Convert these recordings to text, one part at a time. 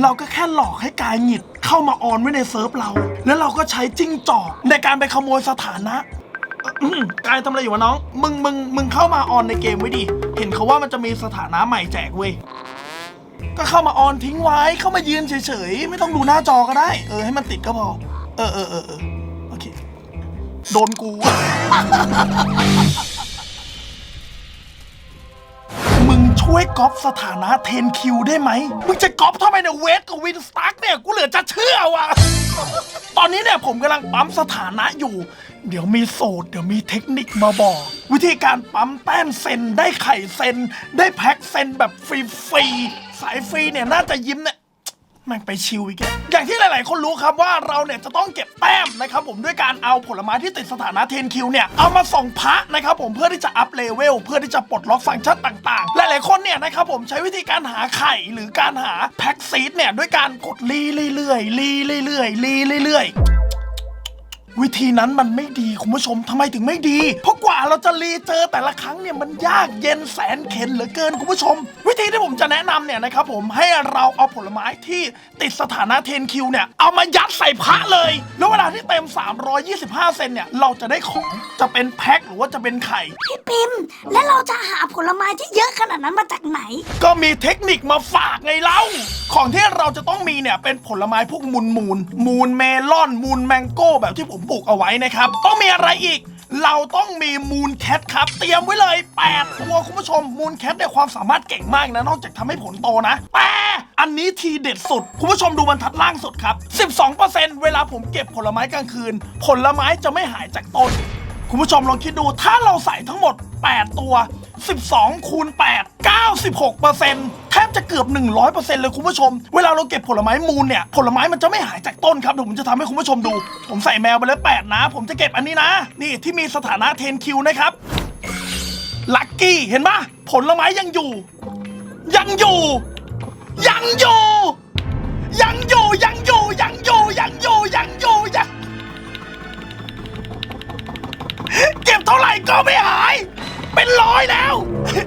เราก็แค่หลอกให้กายหงิดเข้ามาออนไว้ในเซิร์ฟเรา แล้วเราก็ใช้จิ้งจอกในการไปขโมยสถานะอื้อหือกายทำอะไรอยู่วะน้อง มึงมึงมึงเข้ามาออนในเกมไว้ดิ เห็นเขาว่ามันจะมีสถานะใหม่แจกเว้ย ก็เข้ามาออนทิ้งไว้เข้ามายืนเฉยๆ ไม่ต้องดูหน้าจอก็ได้ เออให้มันติดก็พอ เออเออเออเออโอเค โดนกู ช่วยก๊อปสถานะเทนคิวได้ไหมมึงจะก๊อปทำไมเนี่ยเวทกับวินสตาร์กเนี่ยกูเหลือจะเชื่อว่ะ ตอนนี้เนี่ยผมกำลังปั๊มสถานะอยู่ เดี๋ยวมีสูตร เดี๋ยวมีเทคนิคมาบอก วิธีการปั๊มแต้มเซนได้ไข่เซนได้แพ็คเซนแบบฟรีๆสายฟรีเนี่ยน่าจะยิ้มเนี่ย แม่งไปชิวอีกแล้วอย่างที่หลาย ๆ คนรู้ครับว่าเราเนี่ยจะต้องเก็บแต้มนะครับผมด้วยการเอาผลไม้ที่ติดสถานะเทนคิวเนี่ยเอามาส่งพระนะครับผมเพื่อที่จะอัพเลเวลเพื่อที่จะปลดล็อกฟังก์ชันต่าง ๆ หลาย ๆ คนเนี่ยนะครับผมใช้วิธีการหาไข่หรือการหาแพ็กซีดเนี่ยด้วยการกดรีเรื่อยๆรีเรื่อยๆรีเรื่อยๆ วิธีนั้นมันไม่ดีคุณผู้ชมทำไมถึงไม่ดี เพราะกว่าเราจะรีเจอแต่ละครั้งเนี่ยมันยากเย็นแสนเข็นเหลือเกินคุณผู้ชม วิธีที่ผมจะแนะนำเนี่ยนะครับผมให้เราเอาผลไม้ที่ติดสถานะเทนคิวเนี่ยเอามายัดใส่พระเลย แล้วเวลาที่เต็ม 325 เซนเนี่ยเราจะได้ของจะเป็นแพ็คหรือว่าจะเป็นไข่ พี่ปิม แล้วเราจะหาผลไม้ที่เยอะขนาดนั้นมาจากไหน ก็มีเทคนิคมาฝากไงเล่าของที่เราจะต้องมีเนี่ยเป็นผลไม้พวกมูลมูลมูลเมลอนมูลแมงโก้แบบที่ผมปลูกเอาไว้นะครับ ต้องมีอะไรอีก เราต้องมีมูลแคทครับ เตรียมไว้เลย 8 ตัวคุณผู้ชมมูลแคทเนี่ยความสามารถเก่งมากนะ นอกจากทำให้ผลโตนะแต่อันนี้ทีเด็ดสุด คุณผู้ชมดูบรรทัดล่างสุดครับ 12%เวลาผมเก็บผลไม้กลางคืน ผลไม้จะไม่หายจากต้น คุณผู้ชมลองคิดดูถ้าเราใส่ทั้งหมด 8 ตัว 12 คูณ 8 96 แทบจะเกือบ 100 เลยคุณผู้ชม เวลาเราเก็บผลไม้มูลเนี่ย ผลไม้มันจะไม่หายจากต้นครับเดี๋ยวผมจะทำให้คุณผู้ชมดู ผมใส่แมวไปแล้ว 8 นะ ผมจะเก็บอันนี้นะ นี่ที่มีสถานะเทนคิวนะครับลักกี้เห็นปะผลไม้ยังอยู่ ยังอยู่ ยังอยู่ ยังอยู่ยังอยู่ยังอยู่ยังอยู่ยังอยู่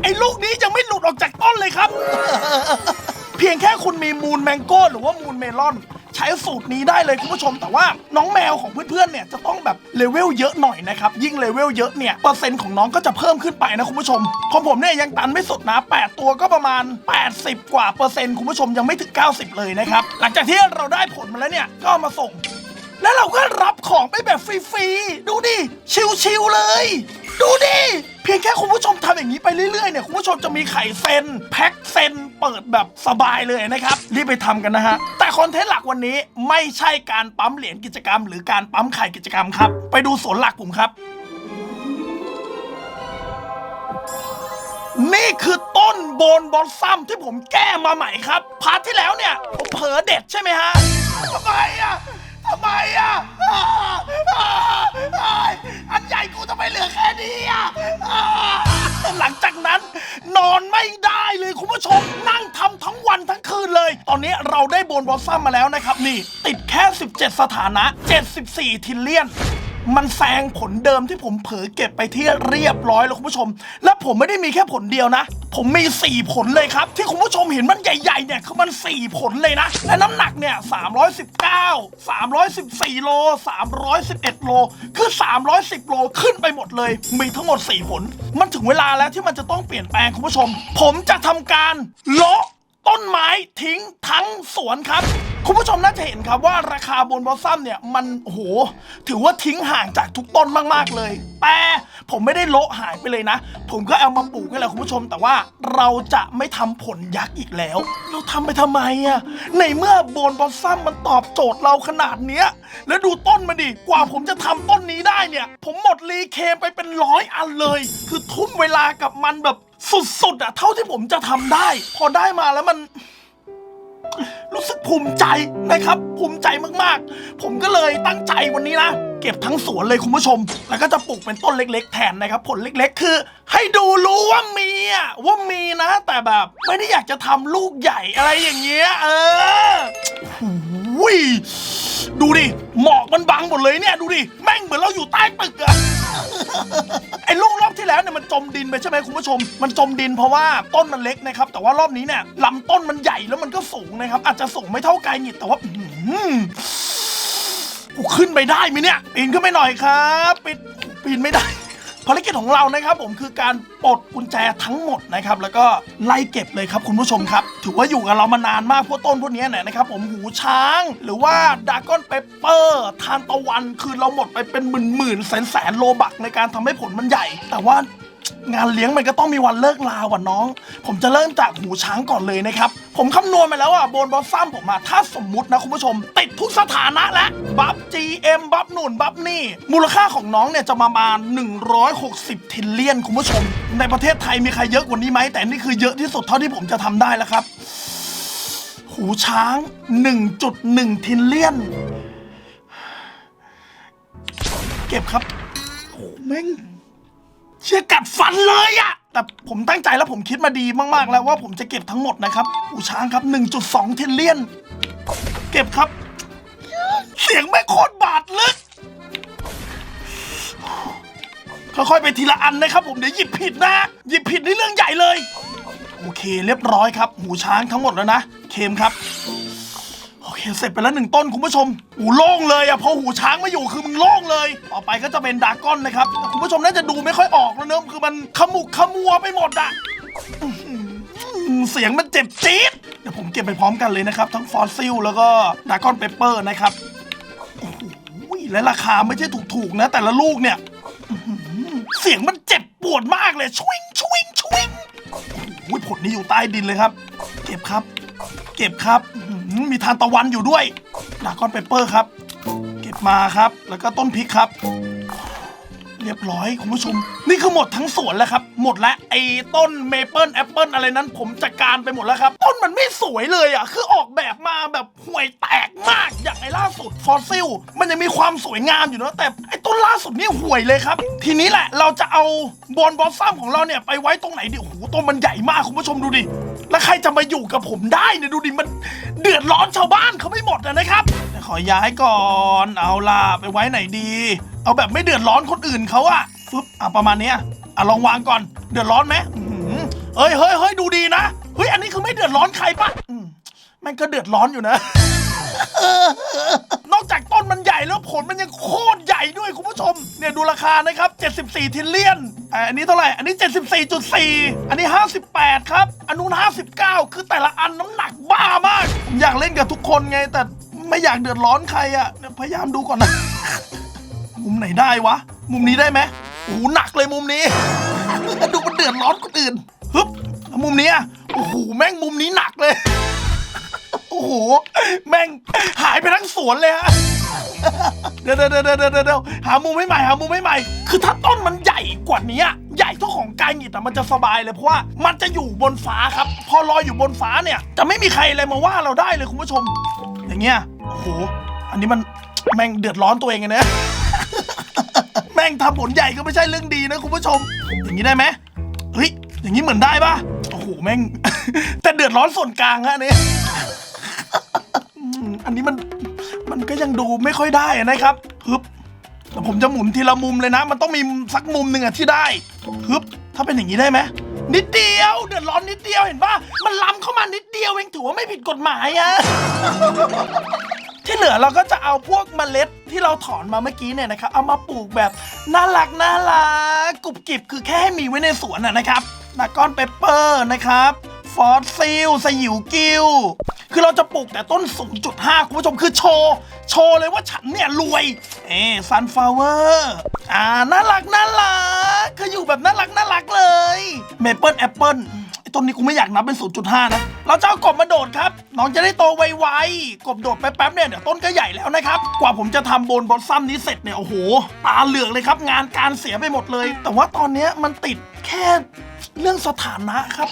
ไอ้ลูกนี้ยังไม่หลุดออกจากต้นเลยครับ เพียงแค่คุณมีมูลแมงโก้หรือว่ามูลเมลอน ใช้สูตรนี้ได้เลยคุณผู้ชม แต่ว่าน้องแมวของเพื่อนๆเนี่ยจะต้องแบบเลเวลเยอะหน่อยนะครับ ยิ่งเลเวลเยอะเนี่ยเปอร์เซ็นต์ของน้องก็จะเพิ่มขึ้นไปนะคุณผู้ชมของผมเนี่ยยังตันไม่สุดนะ 8 ตัวก็ประมาณ 80 กว่าเปอร์เซ็นต์คุณผู้ชมยังไม่ถึง 90 เลยนะครับหลังจากที่เราได้ผลมาแล้วเนี่ยก็มาส่ง แล้วเราก็รับของไปแบบฟรีๆดูดิชิวๆเลย ดูดิ เพียงแค่คุณผู้ชมทำอย่างนี้ไปเรื่อยๆเนี่ยคุณผู้ชมจะมีไข่เซนแพ็คเซนเปิดแบบสบายเลยนะครับรีบไปทำกันนะฮะแต่คอนเทนต์หลักวันนี้ไม่ใช่การปั๊มเหรียญกิจกรรม หรือการปั๊มไข่กิจกรรมครับ ไปดูสวนหลักผมครับ นี่คือต้นโบนบอลซัมที่ผมแก้มาใหม่ครับ พาร์ทที่แล้วเนี่ยผมเผลอเด็ดใช่ไหมฮะทำไมอะ ทำไมอะอ่าอ่าอ่าอันใหญ่กูทำไมเหลือแค่นี้อะอ่าหลังจากนั้น นอนไม่ได้เลยคุณผู้ชม นั่งทำทั้งวันทั้งคืนเลย ตอนนี้เราได้โบนบอสซัมมาแล้วนะครับ นี่ ติดแค่ 17 สถานะ 74 ทิลเลียน มันแซงผลเดิมที่ผมเผลอเก็บไปที่เรียบร้อยแล้วคุณผู้ชม และผมไม่ได้มีแค่ผลเดียวนะ ผมมี 4 ผลเลยครับ ที่คุณผู้ชมเห็นมันใหญ่ๆเนี่ยคือมัน 4 ผลเลยนะ และน้ำหนักเนี่ย319 314โล311โลคือ 310 โลขึ้นไปหมดเลย มีทั้งหมด 4 ผล มันถึงเวลาแล้วที่มันจะต้องเปลี่ยนแปลงคุณผู้ชม ผมจะทำการเลาะต้นไม้ทิ้งทั้งสวนครับ คุณผู้ชมน่าจะเห็นครับว่าราคาบนบอสซัมเนี่ยมันโหถือว่าทิ้งห่างจากทุกต้นมากๆเลย แต่ผมไม่ได้โละหายไปเลยนะ ผมก็เอามาปลูกให้แหละคุณผู้ชม แต่ว่าเราจะไม่ทำผลยักษ์อีกแล้ว เราทำไปทำไมอะในเมื่อบนบอสซัมมันตอบโจทย์เราขนาดเนี้ย แล้วดูต้นมันดิกว่าผมจะทำต้นนี้ได้เนี่ย ผมหมดรีเคมไปเป็นร้อยอันเลย คือทุ่มเวลากับมันแบบสุดๆอะเท่าที่ผมจะทำได้ พอได้มาแล้วมัน รู้สึกภูมิใจนะครับ ภูมิใจมากๆ ผมก็เลยตั้งใจวันนี้นะ เก็บทั้งสวนเลยคุณผู้ชม แล้วก็จะปลูกเป็นต้นเล็ก ๆ แทนนะครับ ผลเล็ก ๆ คือ ให้ดูรู้ว่ามีอะว่ามีนะ แต่แบบไม่ได้อยากจะทำลูกใหญ่อะไรอย่างเงี้ยเออหูยดูดิหมอกมันบังหมดเลยเนี่ย ดูดิ แม่งเหมือนเราอยู่ใต้ตึกอะ ไอ้ลูกรอบที่แล้วเนี่ยมันจมดินไปใช่ไหมคุณผู้ชม มันจมดินเพราะว่าต้นมันเล็กนะครับ แต่ว่ารอบนี้เนี่ยลำต้นมันใหญ่แล้วมันก็สูงนะครับ อาจจะสูงไม่เท่าไกลหงิดแต่ว่าอื้อหือกูขึ้นไปได้ไหมเนี่ยปีนขึ้นไปหน่อยครับปีนปีนไม่ได้ ภารกิจของเรานะครับผมคือการปลดกุญแจทั้งหมดนะครับแล้วก็ไล่เก็บเลยครับคุณผู้ชมครับ ถือว่าอยู่กับเรามานานมากพวกต้นพวกนี้เนี่ยนะครับผมหูช้าง หรือว่าดากอนเปเปอร์ทานตะวันคือเราหมดไปเป็นหมื่นหมื่นแสนแสนโลบักในการทำให้ผลมันใหญ่ แต่ว่า งานเลี้ยงมันก็ต้องมีวันเลิกลาว่ะน้อง ผมจะเริ่มจากหูช้างก่อนเลยนะครับ ผมคำนวณมาแล้วอะโบนบอสซัมผมมาถ้าสมมุตินะคุณผู้ชม ติดทุกสถานะแล้วบัฟ GM บัฟหนุนบัฟนี่ มูลค่าของน้องเนี่ยจะประมาณ160ทิลเลียนคุณผู้ชม ในประเทศไทยมีใครเยอะกว่านี้ไหมแต่นี่คือเยอะที่สุดเท่าที่ผมจะทำได้แล้วครับ หูช้าง 1.1 ทิลเลียน เก็บครับโอ้แม่ง เชี่ยกัดฟันเลยอะแต่ผมตั้งใจแล้วผมคิดมาดีมากๆแล้วว่าผมจะเก็บทั้งหมดนะครับอูช้างครับ 1.2 เทนเลียน เก็บครับ เสียงไม่โคตรบาดลึก ค่อยๆไปทีละอันนะครับ ผมเดี๋ยวหยิบผิดนะ หยิบผิดนี่เรื่องใหญ่เลย โอเคเรียบร้อยครับ หูช้างทั้งหมดแล้วนะ เคมครับ โอเคเสร็จไปแล้วหนึ่งต้นคุณผู้ชมหูโล่งเลยอะพอหูช้างมาอยู่คือมึงโล่งเลย ต่อไปก็จะเป็นดรากอนนะครับแต่คุณผู้ชมน่าจะดูไม่ค่อยออกแล้วเนอะคือมันขมุกขมัวไปหมดอะอื้อหือเสียงมันเจ็บจี๊ดเดี๋ยวผมเก็บไปพร้อมกันเลยนะครับ ทั้งฟอสซิลแล้วก็ดรากอนเปเปอร์นะครับโอ้โหและราคาไม่ใช่ถูกๆนะ แต่ละลูกเนี่ยอื้อหือเสียงมันเจ็บปวดมากเลยชวิงชวิงชวิงโอ้โหผลนี้อยู่ใต้ดินเลยครับ เก็บครับ เก็บครับอื้อ มีทานตะวันอยู่ด้วยดากอนเปเปอร์ครับ เก็บมาครับ แล้วก็ต้นพริกครับ เรียบร้อยคุณผู้ชม นี่คือหมดทั้งสวนแล้วครับ หมดแล้วไอ้ต้นเมเปิลแอปเปิลอะไรนั้น ผมจัดการไปหมดแล้วครับ ต้นมันไม่สวยเลยอะ คือออกแบบมาแบบห่วยแตกมาก อย่างไอ้ล่าสุดฟอสซิล มันยังมีความสวยงามอยู่นะแต่ไอ้ต้นล่าสุดนี่ห่วยเลยครับ ทีนี้แหละเราจะเอาบอลบอสซัมของเราเนี่ยไปไว้ตรงไหนดีโอ้โหต้นมันใหญ่มากคุณผู้ชมดูดิ แล้วใครจะมาอยู่กับผมได้เนี่ยดูดิมันเดือดร้อนชาวบ้านเขาไม่หมดอะนะครับ ขอย้ายก่อนเอาล่ะไปไว้ไหนดี เอาแบบไม่เดือดร้อนคนอื่นเขาอะฟึบอะประมาณเนี้ยอะลองวางก่อนเดือดร้อนไหมอื้อหือเฮ้ยเฮ้ยเฮ้ยดูดีนะเฮ้ยอันนี้คือไม่เดือดร้อนใครปะอืมแม่งก็เดือดร้อนอยู่นะ นอกจากต้นมันใหญ่แล้วผลมันยังโคตรใหญ่ด้วยคุณผู้ชม เนี่ยดูราคานะครับ 74 ทิลเลียน อ่าอันนี้เท่าไหร่ อันนี้ 74.4 อันนี้ 58 ครับ อันนู้น59 คือแต่ละอันน้ำหนักบ้ามากผมอยากเล่นกับทุกคนไง แต่ไม่อยากเดือดร้อนใครอะ่ะเดี๋ยวพยายามดูก่อนนะ มุมไหนได้วะ มุมนี้ได้ไหมโอ้โหหนักเลยมุมนี้ ดูมันเดือดร้อนคนอื่นฮึบแล้วมุมนี้อะโอ้โหแม่งมุมนี้หนักเลย อ้โห แม่งหายไปทั้งสวนเลยฮะเดี๋ยวเดี๋ยวเดี๋ยวเดี๋ยวเดี๋ยวหามุมให้ใหม่หามุมให้ใหม่ คือถ้าต้นมันใหญ่กว่านี้ใหญ่เท่าของกายหงิดอะมันจะสบายเลยเพราะว่ามันจะอยู่บนฟ้าครับ พอลอยอยู่บนฟ้าเนี่ย จะไม่มีใครอะไรมาว่าเราได้เลยคุณผู้ชม อย่างเงี้ยโอ้โห อันนี้มันแม่งเดือดร้อนตัวเองไงเนี่ยแม่งทำผลใหญ่ก็ไม่ใช่เรื่องดีนะคุณผู้ชม อย่างนี้ได้ไหมเฮ้ยอย่างนี้เหมือนได้ปะโอ้โหแม่ง แต่เดือดร้อนส่วนกลางฮะอันนี้อื มอันนี้มันมันก็ยังดูไม่ค่อยได้นะครับฮึบแต่ผมจะหมุนทีละมุมเลยนะ มันต้องมีสักมุมหนึ่งอะที่ได้ฮึบถ้าเป็นอย่างนี้ได้ไหมนิดเดียว เดือดร้อนนิดเดียวเห็นปะมันล้ำเข้ามานิดเดียวเองถือว่าไม่ผิดกฎหมายอะ ที่เหลือเราก็จะเอาพวกเมล็ดที่เราถอนมาเมื่อกี้เนี่ยนะครับ เอามาปลูกแบบน่ารักน่ารักกรุบกริบคือแค่ให้มีไว้ในสวนอะนะครับดากอนเปเปอร์นะครับ ฟอสซิลสยิวกิว คือเราจะปลูกแต่ต้น 0.5 คุณผู้ชมคือโชว์ โชว์เลยว่าฉันเนี่ยรวย เอ้ซันฟลาวเวอร์อ่า น่ารักน่ารักคืออยู่แบบน่ารักน่ารักเลยเมเปิลแอปเปิลต้นนี้กูไม่อยากนับเป็น 0.5 นะ เราจะเอากบมาโดดครับ น้องจะได้โตไวๆ กบโดดไปแป๊บเนี่ยเดี๋ยวต้นก็ใหญ่แล้วนะครับ กว่าผมจะทำโบนบอสซัมนี้เสร็จเนี่ย โอ้โห ตาเหลือกเลยครับ งานการเสียไปหมดเลย แต่ว่าตอนนี้มันติดแค่เรื่องสถานะครับ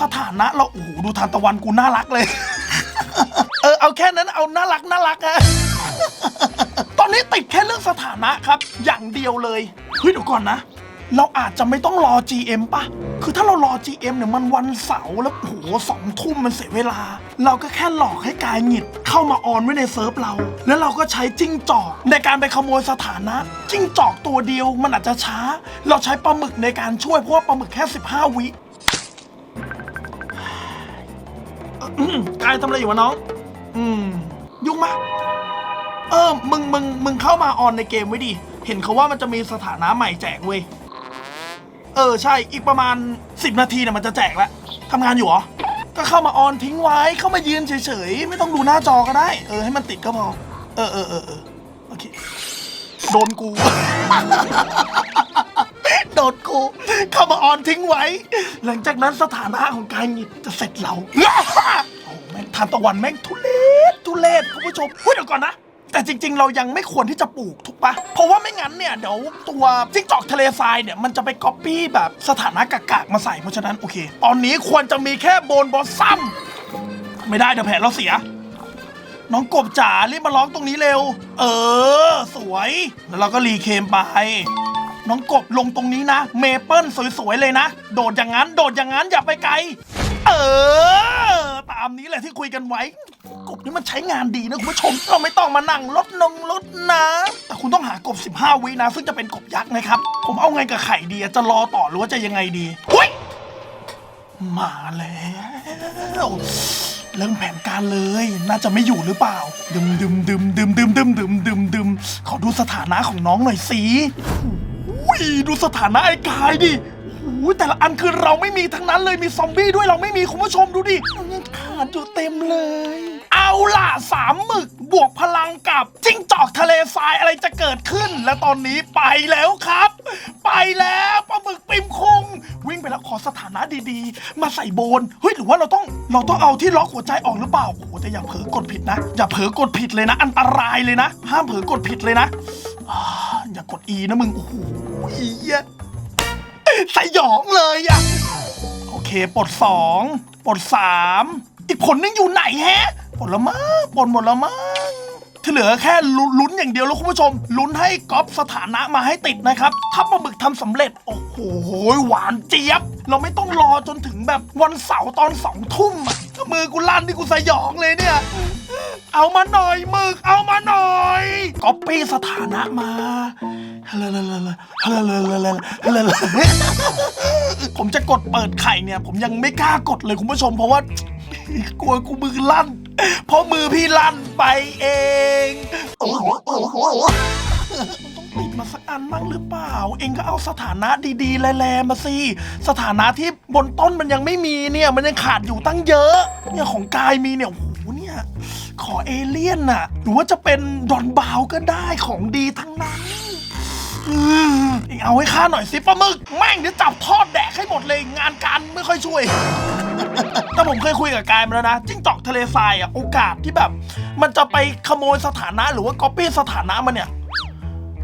สถานะเราโอ้โหดูทานตะวันกูน่ารักเลย เออเอาแค่นั้นเอาน่ารักน่ารักอะตอนนี้ติดแค่เรื่องสถานะครับ อย่างเดียวเลยเฮ้ยเดี๋ยวก่อนนะ เราอาจจะไม่ต้องรอ GM ปะคือถ้าเรารอ GM เนี่ยมันวันเสาร์แล้วโอ้โหสองทุ่มมันเสียเวลา เราก็แค่หลอกให้กายหงิดเข้ามาออนไว้ในเซิร์ฟเรา แล้วเราก็ใช้จิ้งจอกในการไปขโมยสถานะ จิ้งจอกตัวเดียวมันอาจจะช้า เราใช้ปลาหมึกในการช่วยเพราะว่าปลาหมึกแค่ 15 วิ กายทำอะไรอยู่วะน้อง อืม ยุ่งมากเออ มึง มึง มึงเข้ามาออนในเกมไว้ดิ เห็นเขาว่ามันจะมีสถานะใหม่แจกเว้ย เออ ใช่ อีกประมาณ 10 นาทีเนี่ยมันจะแจกแล้วทำงานอยู่เหรอ ก็เข้ามาออนทิ้งไว้ เข้ามายืนเฉยๆ ไม่ต้องดูหน้าจอก็ได้ เออ ให้มันติดก็พอ เออเออเออเออโอเค โดนกู โดนกู เข้ามาออนทิ้งไว้ หลังจากนั้นสถานะของการหยิบจะเสร็จเราโอ้แม่งทานตะวันแม่งทุเลศทุเลศคุณผู้ชมพูดเดี๋ยวก่อนนะ แต่จริง ๆ เรายังไม่ควรที่จะปลูกถูกปะเพราะว่าไม่งั้นเนี่ยเดี๋ยวตัวจิ้งจอกทะเลทรายเนี่ยมันจะไปก๊อปปี้แบบสถานะกากๆมาใส่เพราะฉะนั้นโอเค ตอนนี้ควรจะมีแค่โบนบอสซัมไม่ได้เดี๋ยวแผนเราเสีย น้องกบจ๋ารีบมาร้องตรงนี้เร็ว เออ สวย แล้วเราก็รีเคมไป น้องกบลงตรงนี้นะ เมเปิลสวยๆเลยนะ โดดอย่างนั้น โดดอย่างนั้นอย่าไปไกล เออ ตามนี้แหละที่คุยกันไว้ กบนี่มันใช้งานดีนะคุณผู้ชมเราไม่ต้องมานั่งลดนงลดนะแต่คุณต้องหากบ 15 วินะ ซึ่งจะเป็นกบยักษ์นะครับ ผมเอาไงกับไข่ดีจะรอต่อหรือว่าจะยังไงดีหุยมาแล้วเริ่มแผนการเลย น่าจะไม่อยู่หรือเปล่า ดึมดึมดึมดึมดึมดึมดึมดึมดึมขอดูสถานะของน้องหน่อยสิ ยดูสถานะไอ้กายดิโอ้ยแต่ละอันคือเราไม่มีทั้งนั้นเลยมีซอมบี้ด้วยเราไม่มีคุณผู้ชมดูดิเรายังขาดอยู่เต็มเลย เอาล่ะสามหมึกบวกพลังกับจิ้งจอกทะเลทรายอะไรจะเกิดขึ้น และตอนนี้ไปแล้วครับ ไปแล้วปลาหมึกปิมคุง วิ่งไปแล้วขอสถานะดีๆ มาใส่โบนเฮ้ยหรือว่าเราต้องเราต้องเอาที่ล็อกหัวใจออกหรือเปล่าโอ้โหแต่อย่าเผลอกดผิดนะ อย่าเผลอกดผิดเลยนะ อันตรายเลยนะ ห้ามเผลอกดผิดเลยนะ อ่าอย่ากด E นะมึง โอ้โหอียสยองเลยอะโอเคปลดสองปลดสามอีกผลนึงอยู่ไหนแฮะปลดละมั้งปลดหมดละมั้ง ที่เหลือแค่ลุ้นอย่างเดียวแล้วคุณผู้ชม ลุ้นให้ก๊อปสถานะมาให้ติดนะครับ ถ้าปลาหมึกทำสำเร็จ โอ้โห หวานเจี๊ยบ เราไม่ต้องรอจนถึงแบบวันเสาร์ตอนสองทุ่มอะมือกูลั่นที่กูสยองเลยเนี่ย เอามาหน่อยหมึก เอามาหน่อยก๊อปปี้สถานะมาฮัลลลลลโหลฮัลโหลฮัลโหลฮัลโหลผมจะกดเปิดไข่เนี่ย ผมยังไม่กล้ากดเลยคุณผู้ชมเพราะว่ากลัวกูมือลั่น เพราะมือพี่ลั่นไปเองโอ้โหโอ้โหต้องติดมาสักอันบ้างหรือเปล่า เองก็เอาสถานะดีๆ แลๆมาสิ สถานะที่บนต้นมันยังไม่มีเนี่ย มันยังขาดอยู่ตั้งเยอะ เนี่ยของกายมีเนี่ยโอ้โหเนี่ย ขอเอเลี่ยนน่ะ หรือว่าจะเป็นดอนบาวก็ได้ของดีทั้งนั้น อืมเองเอาให้ข้าหน่อยสิปลาหมึก แม่งเดี๋ยวจับทอดแดกให้หมดเลย งานการไม่ค่อยช่วย แต่ผมเคยคุยกับกายมาแล้วนะจิ้งจอกทะเลทรายอะโอกาสที่แบบ มันจะไปขโมยสถานะหรือว่าก๊อปปี้สถานะมันเนี่ย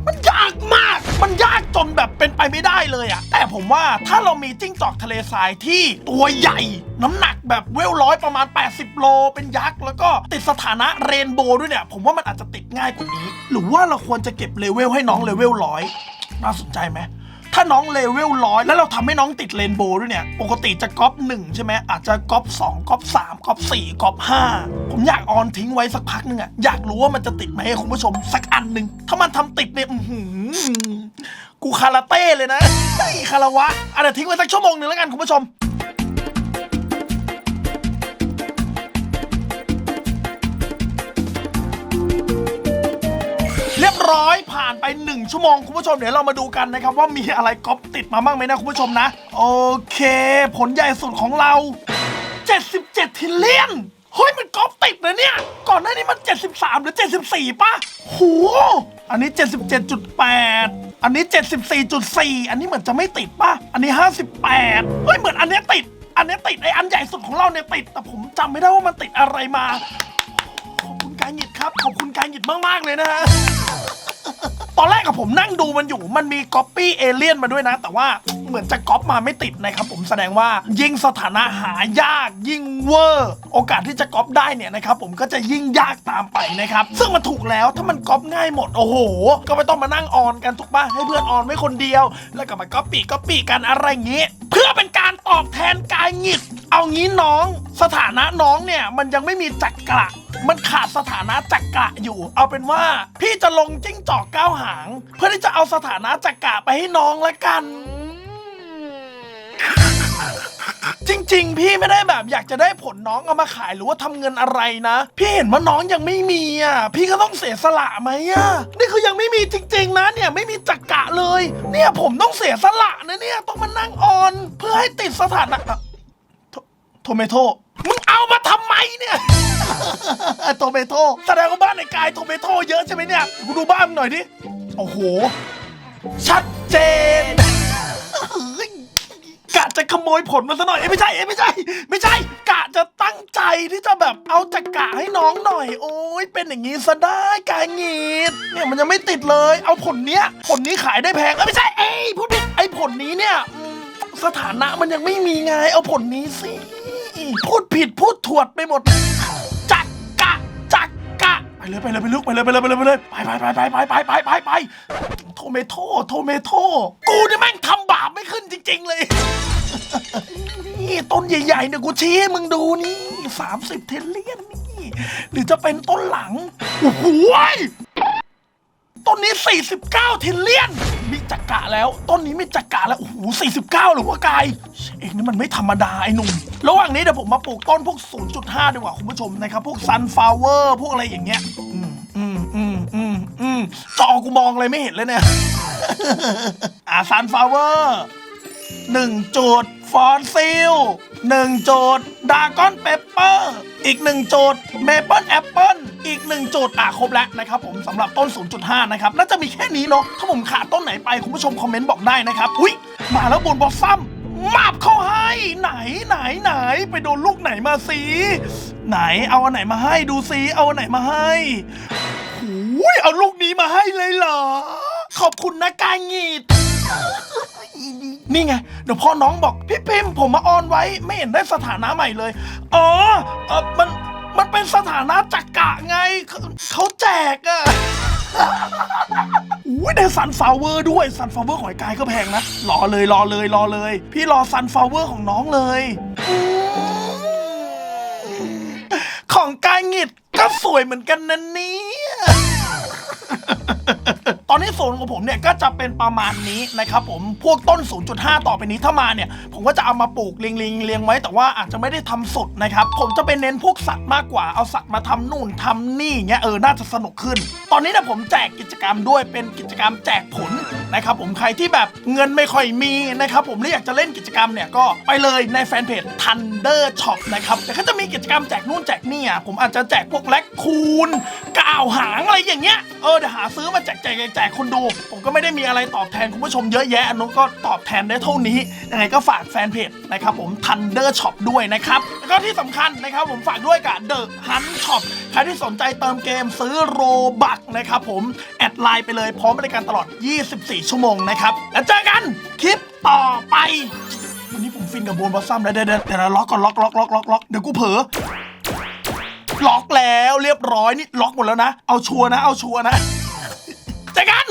มันยากมาก มันยากจนแบบเป็นไปไม่ได้เลยอะแต่ผมว่าถ้าเรามีจิ้งจอกทะเลทรายที่ตัวใหญ่ น้ำหนักแบบเวลร้อยประมาณ 80 โล เป็นยักษ์ แล้วก็ติดสถานะเรนโบว์ด้วยเนี่ย ผมว่ามันอาจจะติดง่ายกว่านี้ หรือว่าเราควรจะเก็บเลเวลให้น้องเลเวลร้อยน่าสนใจไหม ถ้าน้องเลเวลร้อยแล้วเราทำให้น้องติดเรนโบว์ด้วยเนี่ย ปกติจะก๊อปหนึ่งใช่ไหมอาจจะก๊อปสองก๊อปสามก๊อปสี่ก๊อปห้าผมอยากออนทิ้งไว้สักพักหนึ่งอะอยากรู้ว่ามันจะติดไหมคุณผู้ชมสักอันหนึ่งถ้ามันทำติดเนี่ยอื้อหือกูคาราเต้เลยนะคาราวะอะเดี๋ยวทิ้งไว้สักชั่วโมงหนึ่งแล้วกันคุณผู้ชม บร้อยผ่านไป 1 ชั่วโมงคุณผู้ชมเดี๋ยวเรามาดูกันนะครับว่ามีอะไรก๊อปติดมาบ้างไหมนะคุณผู้ชมนะ โอเค ผลใหญ่สุดของเรา 77ทิลเลียนเฮ้ยมันก๊อปติดนะเนี่ย ก่อนหน้านี้มัน 73 หรือ 74ป่ะโหอันนี้ 77.8 อันนี้ 74.4 อันนี้เหมือนจะไม่ติดป่ะ อันนี้ 58 เฮ้ยเหมือนอันนี้ติด อันนี้ติดไออันใหญ่สุดของเราเนี่ยติด แต่ผมจำไม่ได้ว่ามันติดอะไรมา ขอบคุณกายหยิด ครับ ขอบคุณกายหยิดมาก ๆ เลยนะฮะ ตอนแรกกับผมนั่งดูมันอยู่ มันมีก๊อปปี้เอเลี่ยนมาด้วยนะ แต่ว่าเหมือนจะก๊อปมาไม่ติดนะครับผมแสดงว่ายิ่งสถานะหายากยิ่งเวอร์ โอกาสที่จะก๊อปได้เนี่ยนะครับผมก็จะยิ่งยากตามไปนะครับ ซึ่งมันถูกแล้วถ้ามันก๊อปง่ายหมดโอ้โห ก็ไม่ต้องมานั่งออนกันถูกปะให้เพื่อนออนไว้คนเดียว แล้วก็มาก๊อปปี้ก๊อปปี้กันอะไรอย่างงี้ เพื่อเป็นการตอบแทนกายหงิด เอางี้น้องสถานะน้องเนี่ยมันยังไม่มีจักระ มันขาดสถานะจักระอยู่ เอาเป็นว่าพี่จะลงจิ้งจอกเก้าหาง เพื่อที่จะเอาสถานะจักระไปให้น้องละกัน จริง ๆ พี่ไม่ได้แบบอยากจะได้ผลน้องเอามาขายหรือว่าทำเงินอะไรนะ พี่เห็นว่าน้องยังไม่มีอะพี่ก็ต้องเสียสละไหมอะนี่คือยังไม่มีจริง ๆ นะเนี่ยไม่มีจักระเลย เนี่ยผมต้องเสียสละนะเนี่ยต้องมานั่งออน เพื่อให้ติดสถานะอะ โทโทเมโตมึงเอามาทำไมเนี่ยโทเมโตแสดงว่าบ้านในกายโทเมโตเยอะใช่ไหมเนี่ยกูดูบ้านมึงหน่อยดิโอ้โห ชัดเจนกะจะขโมยผลมันซะหน่อยเอ้ยไม่ใช่เอ้ยไม่ใช่ ไม่ใช่ กะจะตั้งใจที่จะแบบเอาจักกะให้น้องหน่อย โอ้ยเป็นอย่างงี้ซะได้กายงีดเนี่ยมันยังไม่ติดเลย เอาผลเนี้ย ผลนี้ขายได้แพงเอ้ยไม่ใช่เอ้ยพูดผิดไอ้ผลนี้เนี่ยอืมสถานะมันยังไม่มีไง เอาผลนี้สิ พูดผิดพูดถวดไปหมด จักกะจักกะไปเลยไปเลยไปลุกไปเลยไปเลยไปเลยไปเลยไปไปไปไปไปไปไปไปไปโทเมโตโทเมโตกูเนี่ยแม่งทำบาปไม่ขึ้นจริง ๆ เลย นี่ต้นใหญ่ๆเนี่ยกูชี้ให้มึงดูนี่สามสิบเทนเลียนนี่ หรือจะเป็นต้นหลังโอ้โหย ต้นนี้ 49เทนเลียน มีจักระแล้ว ต้นนี้มีจักระแล้ว โอ้โห49 หรือว่ากายเองนี่มันไม่ธรรมดาไอ้หนุ่ม ระหว่างนี้เดี๋ยวผมมาปลูกต้นพวก 0.5 ดีกว่าคุณผู้ชมนะครับ พวกซันฟลาวเวอร์ พวกอะไรอย่างเงี้ย อืมอืมอืมอืมอืมจอกูมองอะไรไม่เห็นเลยเนี่ย อ่าซันฟลาวเวอร์หนึ่งจุดฟอนซิลหนึ่งจุดดากอนเปเปอร์ อีกหนึ่งจุดเมเปิลแอปเปิล อีกหนึ่งจุดอะครบแล้วนะครับผมสำหรับต้น 0.5 นะครับน่าจะมีแค่นี้เนาะถ้าผมขาดต้นไหนไปคุณผู้ชมคอมเมนต์บอกได้นะครับอุ้ยมาแล้วบนบอสซัมมาบเข้าให้ ไหนไหนไหน ไปโดนลูกไหนมาสิไหนเอาอันไหนมาให้ดูซิเอาอันไหนมาให้หูยเอาลูกนี้มาให้เลยเหรอ ขอบคุณนะกายงีดนี่ไง เดี๋ยวพ่อน้องบอก พี่พิมพ์ผมมาออนไว้ไม่เห็นได้สถานะใหม่เลย อ๋อเออมัน มันเป็นสถานะจักกะไงเขาเขาแจกอะ อุ้ยได้ซันฟลาวเวอร์ด้วยซันฟลาวเวอร์ของไอ้กายก็แพงนะ รอเลยรอเลยรอเลย พี่รอซันฟลาวเวอร์ของน้องเลย ของกายหงิดก็สวยเหมือนกันนะเนี่ย ตอนนี้โซนของผมเนี่ยก็จะเป็นประมาณนี้นะครับผมพวกต้น 0.5 ต่อไปนี้ถ้ามาเนี่ย ผมก็จะเอามาปลูกเรียงๆเรียงไว้ แต่ว่าอาจจะไม่ได้ทำสดนะครับ ผมจะไปเน้นพวกสัตว์มากกว่าเอาสัตว์มาทำนู่นทำนี่เงี้ยเออน่าจะสนุกขึ้น ตอนนี้นี่ยผมแจกกิจกรรมด้วยเป็นกิจกรรมแจกผลนะครับผมใครที่แบบเงินไม่ค่อยมีนะครับผมหรืออยากจะเล่นกิจกรรมเนี่ยก็ไปเลยในแฟนเพจ Thunder Shop นะครับแต่ก็จะมีกิจกรรมแจกนู่นแจกนี่อะผมอาจจะแจกพวกแลกคูณก้าวหางอะไรอย่างเงี้ยเออเดี๋ยวหาซื้อมาแจกแจกแจกแจกคนดู ผมก็ไม่ได้มีอะไรตอบแทนคุณผู้ชมเยอะแยะอันนู้นก็ตอบแทนได้เท่านี้ยังไงก็ฝากแฟนเพจนะครับผม Thunder Shop ด้วยนะครับ แล้วก็ที่สำคัญนะครับผมฝากด้วยกับ The Hunt Shop ใครที่สนใจเติมเกมซื้อโรบักนะครับผม แอดไลน์ไปเลยพร้อมบริการตลอด 24 ชั่วโมงนะครับ แล้วเจอกันคลิปต่อไป วันนี้ผมฟินกับโบนบอสซัมแล้วเดี๋ยวเดี๋ยวเดี๋ยวล็อกก่อนล็อกล็อกล็อกล็อกล็อกเดี๋ยวกูเผลอ ล็อกแล้วเรียบร้อยนี่ล็อกหมดแล้วนะ เอาชัวร์นะ เอาชัวร์นะเจอกัน